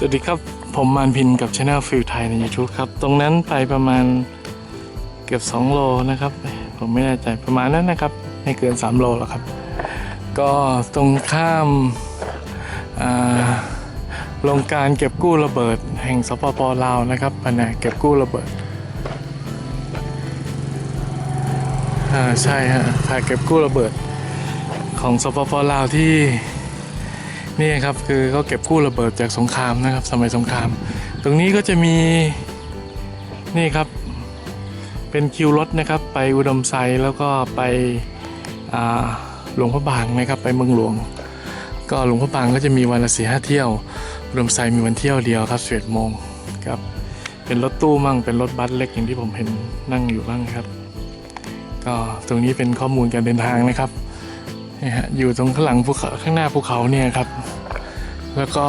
สวัสดีครับ ผมมานพินกับช anel ฟิลไทยใน YouTube ครับ ตรงนั้นไปประมาณเกือบ 2 โลนะครับ ผมไม่แน่ใจประมาณนั้นนะครับ ไม่เกิน 3 โลหรอกครับ ก็ตรงข้ามาโรงการเก็บกู้ระเบิด แห่งสปปลาวนะครับแผนกเก็บกู้ระเบิดอ่าใช่ฮะแผนกเก็บกู้ระเบิด ของสปปลาวที่ นี่ครับคือเขาเก็บกู้ระเบิดจากสงครามนะครับ สมัยสงคราม ตรงนี้ก็จะมีนี่ครับ เป็นคิวรถนะครับ ไปอุดมไซด์แล้วก็ไปหลวงพระบางนะครับไปเมืองหลวง ก็หลวงพระบางก็จะมีวันละสี่ห้าเที่ยวอุดมไซด์มีวันเที่ยวเดียวครับสิบเอ็ดโมงครับเป็นรถตู้มั่งเป็นรถบัสเล็กอย่างที่ผมเห็นนั่งอยู่บ้างครับ ก็ตรงนี้เป็นข้อมูลการเดินทางนะครับ นี่ฮะอยู่ตรงข้างหลังภูเขาข้างหน้าภูเขาเนี่ยครับ แล้วก็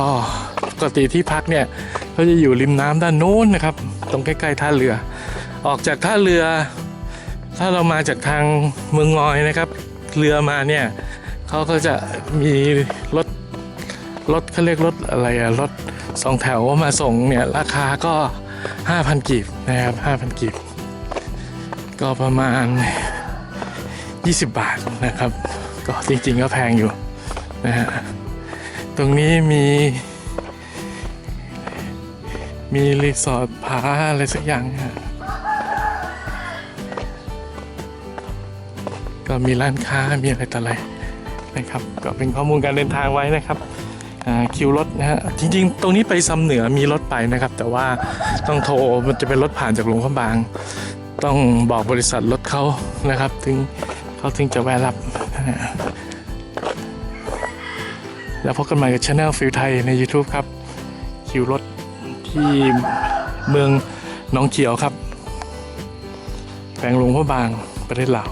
ปกติที่พักเนี่ยเขาจะอยู่ริมน้ำด้านโน้นนะครับ ตรงใกล้ๆท่าเรือ ออกจากท่าเรือ ถ้าเรามาจากทางเมืองงอยนะครับ เรือมาเนี่ยเขาก็จะมีรถรถเขาเรียกรถอะไรอะรถสองแถวมาส่งเนี่ยราคาก็ 5,000 กีบนะครับ 5,000 กีบ ก็ประมาณ 20 บาทนะครับ ก็จริงๆก็แพงอยู่นะฮะตรงนี้มี มีรีสอร์ทผาอะไรสักอย่างฮะก็มีร้านค้ามีอะไรต่ออะไรนะครับ ก็เป็นข้อมูลการเดินทางไว้นะครับคิวรถนะฮะจริงๆ ตรงนี้ไปซ้ำเหนือมีรถไปนะครับ แต่ว่าต้องโทรมันจะเป็นรถผ่านจากหลวงพระบาง ต้องบอกบริษัทรถเขานะครับ ถึงเขาถึงจะแวะรับ นะแล้วพบกันใหม่กับช anel ฟิลไทยใน YouTube ครับ คิวรถที่เมืองหนองเขียวครับ แปลงหลวงพระบางประเทศลาว